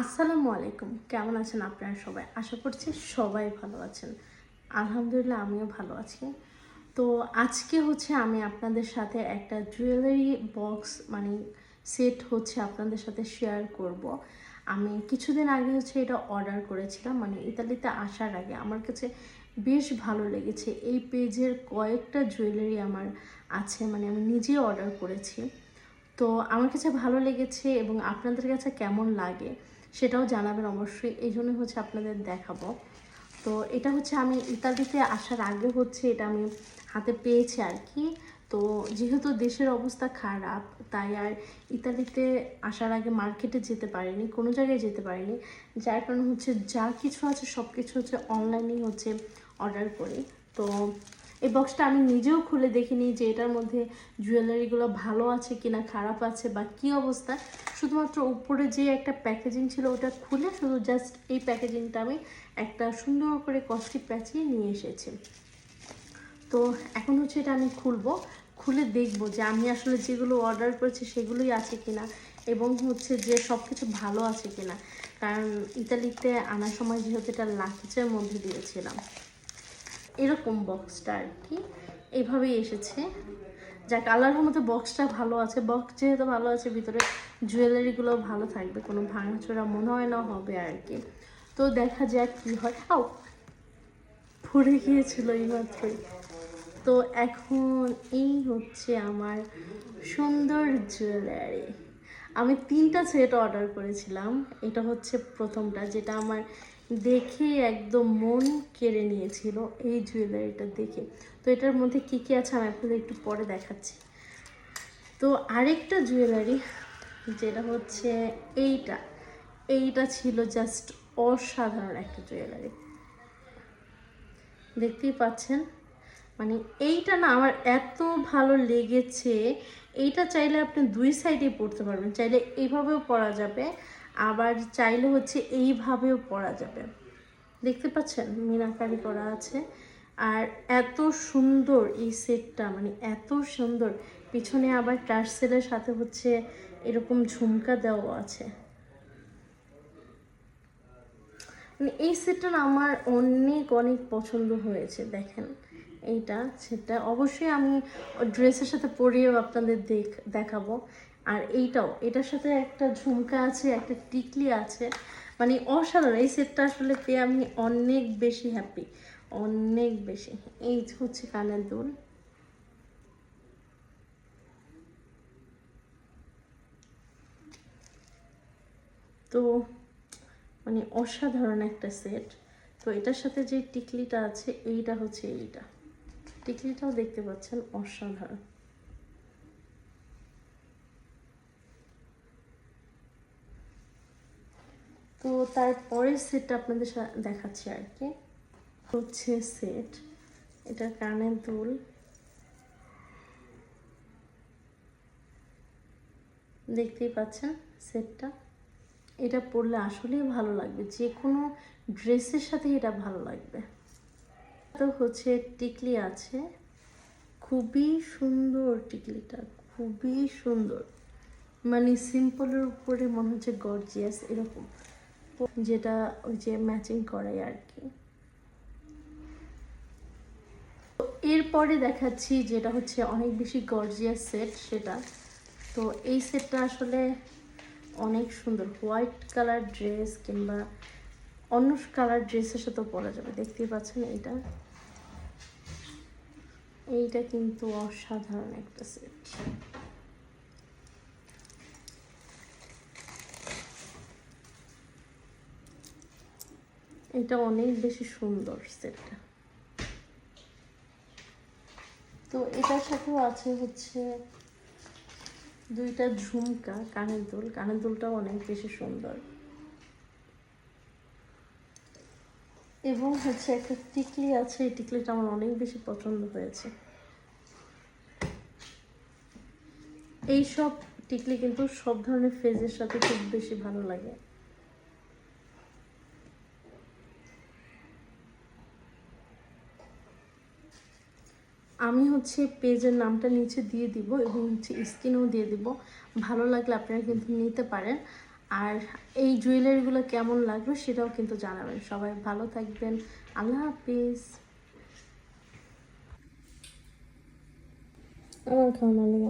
আসসালামু আলাইকুম। কেমন আছেন আপনারা সবাই? আশা করছি সবাই ভালো আছেন। আলহামদুলিল্লাহ, আমিও ভালো আছি। তো আজকে হচ্ছে আমি আপনাদের সাথে একটা জুয়েলারি বক্স মানে সেট হচ্ছে আপনাদের সাথে শেয়ার করব। আমি কিছুদিন আগে হচ্ছে এটা অর্ডার করেছিলাম মানে ইতালিতে আসার আগে। আমার কাছে বেশ ভালো লেগেছে। এই পেজের কয়েকটা জুয়েলারি আমার আছে মানে আমি নিজেই অর্ডার করেছি। তো আমার কাছে ভালো লেগেছে এবং আপনাদের কাছে কেমন লাগে? সেটাও জানাবেন অবশ্যই। এই জন্য হচ্ছে আপনাদের দেখাবো। তো এটা হচ্ছে আমি ইতালিতে আসার আগে হচ্ছে এটা আমি হাতে পেয়েছি আর কি। তো যেহেতু দেশের অবস্থা খারাপ, তাই আর ইতালিতে আসার আগে মার্কেটে যেতে পারিনি, কোনো জায়গায় যেতে পারিনি। যার কারণে হচ্ছে যা কিছু আছে সব কিছু হচ্ছে অনলাইনেই হচ্ছে অর্ডার করি। তো এই বক্সটা আমি নিজেও খুলে দেখিনি যে এটার মধ্যে জুয়েলারিগুলো ভালো আছে কিনা, খারাপ আছে বা কি অবস্থা। শুধুমাত্র উপরে যে একটা প্যাকেজিং ছিল ওটা খুলে শুধু জাস্ট এই প্যাকেজিংটা আমি একটা সুন্দর করে কষ্টি প্যাচিয়ে নিয়ে এসেছি। তো এখন হচ্ছে এটা আমি খুলবো, খুলে দেখব যে আমি আসলে যেগুলো অর্ডার করেছি সেগুলোই আছে কিনা এবং হচ্ছে যে সব কিছু ভালো আছে কিনা। কারণ ইতালিতে আনার সময় যেহেতু এটা লাকিজের মধ্যে দিয়েছিলাম। এরকম বক্সটা আর কি। এইভাবেই এসেছে। যা আল্লাহর মতো বক্সটা ভালো আছে। বক্স যেহেতু ভালো আছে, ভিতরে জুয়েলারিগুলো ভালো থাকবে, কোনো ভাঙাচোরা মনে হয় না হবে আর কি। তো দেখা যাক কী হয়। আও, পড়ে গিয়েছিল এইমাত্রই তো এখন এই হচ্ছে আমার সুন্দর জুয়েলারি আমি তিনটা সেট অর্ডার করেছিলাম। এটা হচ্ছে প্রথমটা, যেটা আমার দেখে একদম মন কেড়ে নিয়েছিল এই জুয়েলারিটা দেখে। তো এটার মধ্যে কী কী আছে আমি আপনাদের একটু পরে দেখাচ্ছি। তো আরেকটা জুয়েলারি যেটা হচ্ছে এইটা। এইটা ছিল জাস্ট অসাধারণ একটা জুয়েলারি দেখতেই পাচ্ছেন? মানে এইটা না আমার এত ভালো লেগেছে। এইটা চাইলে আপনি দুই সাইডে পড়তে পারবেন। চাইলে এইভাবেও পরা যাবে। আবার চাইলে হচ্ছে এইভাবেও পরা যাবে। দেখতে পাচ্ছেন, মিনাকারি করা আছে। আর এত সুন্দর এই সেটটা মানে এত সুন্দর। পিছনে আবার টার্সেলের সাথে হচ্ছে এরকম ঝুমকা দেওয়া আছে। মানে এই সেটটা আমার অনেক অনেক পছন্দ হয়েছে, দেখেন। এইটা, সেটা অবশ্যই আমি ড্রেসের সাথে পরিয়েও আপনাদের দেখ, দেখাবো। আর এইটাও, এটার সাথে একটা ঝুমকা আছে, একটা টিকলি আছে। মানে অসাধারণ, এই সেটটা আসলে পেয়ে আমি অনেক বেশি হ্যাপি অনেক বেশি। এই হচ্ছে কানের দুল। তো মানে অসাধারণ একটা সেট তো এটার সাথে যে টিকলিটা আছে, এইটা হচ্ছে এইটা। টিকলিটাও দেখতে পাচ্ছেন অসাধারণ। তো তারপরের সেটটা আপনাদের দেখাচ্ছি আর কি। হচ্ছে সেট এটা কানের দুল। দেখতেই পাচ্ছেন সেটটা এটা পরলে আসলেই ভালো লাগবে যে কোনো ড্রেসের সাথে এটা ভালো লাগবে। তো হচ্ছে টিকলি আছে। খুবই সুন্দর টিকলিটা, খুবই সুন্দর। মানে সিম্পলের উপরে মনে হচ্ছে গর্জিয়াস এরকম। যেটা ওই যে ম্যাচিং করাই আর কি। এরপরে দেখাচ্ছি যেটা হচ্ছে অনেক বেশি গর্জিয়াস সেট সেটা। তো এই সেটটা আসলে অনেক সুন্দর। হোয়াইট কালার ড্রেস কিংবা অন্য কালার ড্রেসের সাথেও পরা যাবে। দেখতেই পাচ্ছেন এইটা? এইটা কিন্তু অসাধারণ একটা সেট এটা অনেক বেশি সুন্দর সেটটা। তো এটার সাথেও আছে হচ্ছে দুইটা ঝুমকা, কানের দুল। কানের দুলটাও অনেক বেশি সুন্দর। এবং হচ্ছে একটা টিকলি আছে, এই টিকলিটা আমার অনেক বেশি পছন্দ হয়েছে। এই সব টিকলি কিন্তু সব ধরনের ফেজের সাথে খুব বেশি ভালো লাগে। আমি হচ্ছে পেজের নামটা নিচে দিয়ে দিব এবং হচ্ছে স্ক্রিনও দিয়ে দিব। ভালো লাগলে আপনারা কিন্তু নিতে পারেন। আর এই জুয়েলারিগুলো কেমন লাগবে সেটাও কিন্তু জানাবেন। সবাই ভালো থাকবেন। আল্লাহ হাফিজ। আমার খাওয়া লাগে